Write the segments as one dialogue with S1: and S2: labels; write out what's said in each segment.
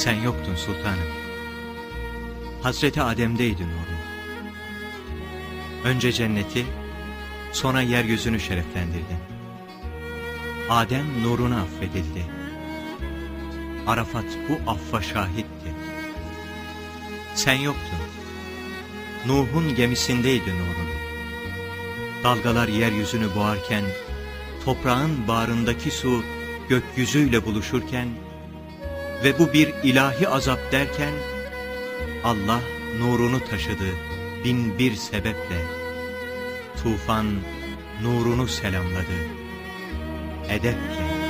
S1: Sen yoktun sultanım. Hazreti Adem'deydi nurun. Önce cenneti, sonra yeryüzünü şereflendirdin. Adem nuruna affedildi. Arafat bu affa şahitti. Sen yoktun. Nuh'un gemisindeydi nurun. Dalgalar yeryüzünü boğarken, toprağın bağrındaki su gökyüzüyle buluşurken ve bu bir ilahi azap derken, Allah nurunu taşıdı bin bir sebeple. Tufan nurunu selamladı edeple.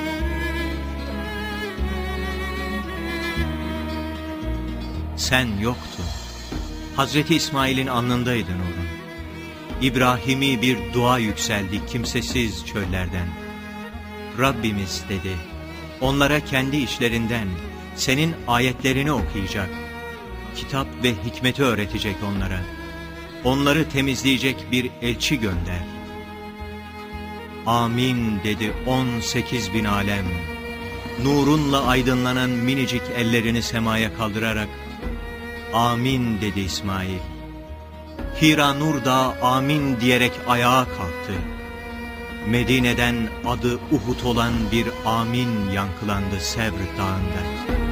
S1: Sen yoktun. Hazreti İsmail'in alnındaydı nurun. İbrahim'i bir dua yükseldi kimsesiz çöllerden. Rabbimiz dedi, onlara kendi işlerinden senin ayetlerini okuyacak, kitap ve hikmeti öğretecek onlara. Onları temizleyecek bir elçi gönder. Amin dedi on sekiz bin alem. Nurunla aydınlanan minicik ellerini semaya kaldırarak Amin dedi İsmail. Hira Nur da amin diyerek ayağa kalktı. Medine'den adı Uhud olan bir amin yankılandı Sevr dağında.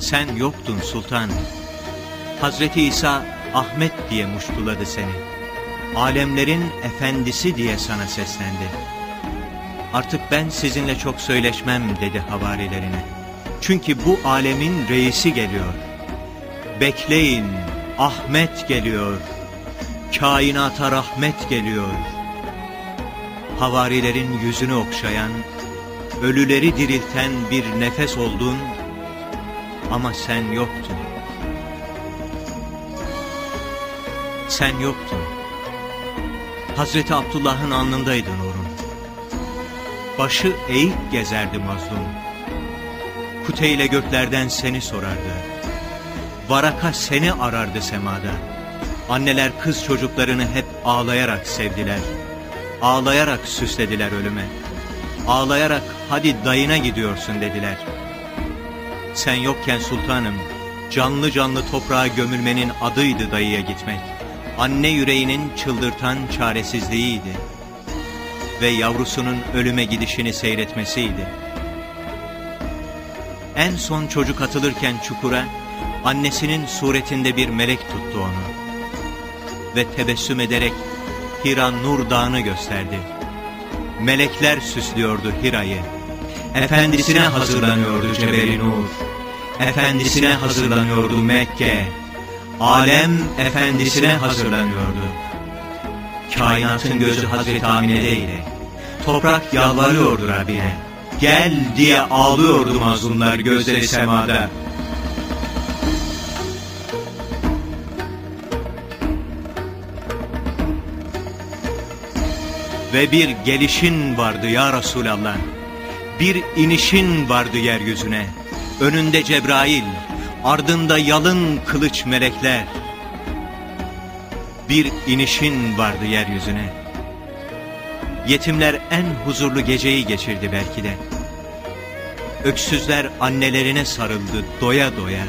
S1: Sen yoktun sultan. Hazreti İsa Ahmet diye muştuladı seni. Alemlerin efendisi diye sana seslendi. Artık ben sizinle çok söyleşmem dedi havarilerine. Çünkü bu alemin reisi geliyor. Bekleyin Ahmet geliyor. Kainata rahmet geliyor. Havarilerin yüzünü okşayan, ölüleri dirilten bir nefes oldun ama sen yoktun. Sen yoktun. Hazreti Abdullah'ın alnındaydı nurun. Başı eğik gezerdi mazlum. Kuteyle göklerden seni sorardı. Varaka seni arardı semada. Anneler kız çocuklarını hep ağlayarak sevdiler. Ağlayarak süslediler ölüme. Ağlayarak hadi dayına gidiyorsun dediler. Sen yokken sultanım, canlı canlı toprağa gömülmenin adıydı dayıya gitmek. Anne yüreğinin çıldırtan çaresizliğiydi. Ve yavrusunun ölüme gidişini seyretmesiydi. En son çocuk atılırken çukura, annesinin suretinde bir melek tuttu onu. Ve tebessüm ederek Hira Nur Dağı'nı gösterdi. Melekler süslüyordu Hira'yı. Efendisine hazırlanıyordu Cebeli Nur. Efendisine hazırlanıyordu Mekke. Alem efendisine hazırlanıyordu. Kainatın gözü Hazreti Amine'deydi. Toprak yalvarıyordu Rabbine. Gel diye ağlıyordu mazlumlar gözleri semada. Ve bir gelişin vardı ya Resulallah. Bir inişin vardı yeryüzüne. Önünde Cebrail, ardında yalın kılıç melekler. Bir inişin vardı yeryüzüne. Yetimler en huzurlu geceyi geçirdi belki de. Öksüzler annelerine sarıldı doya doya.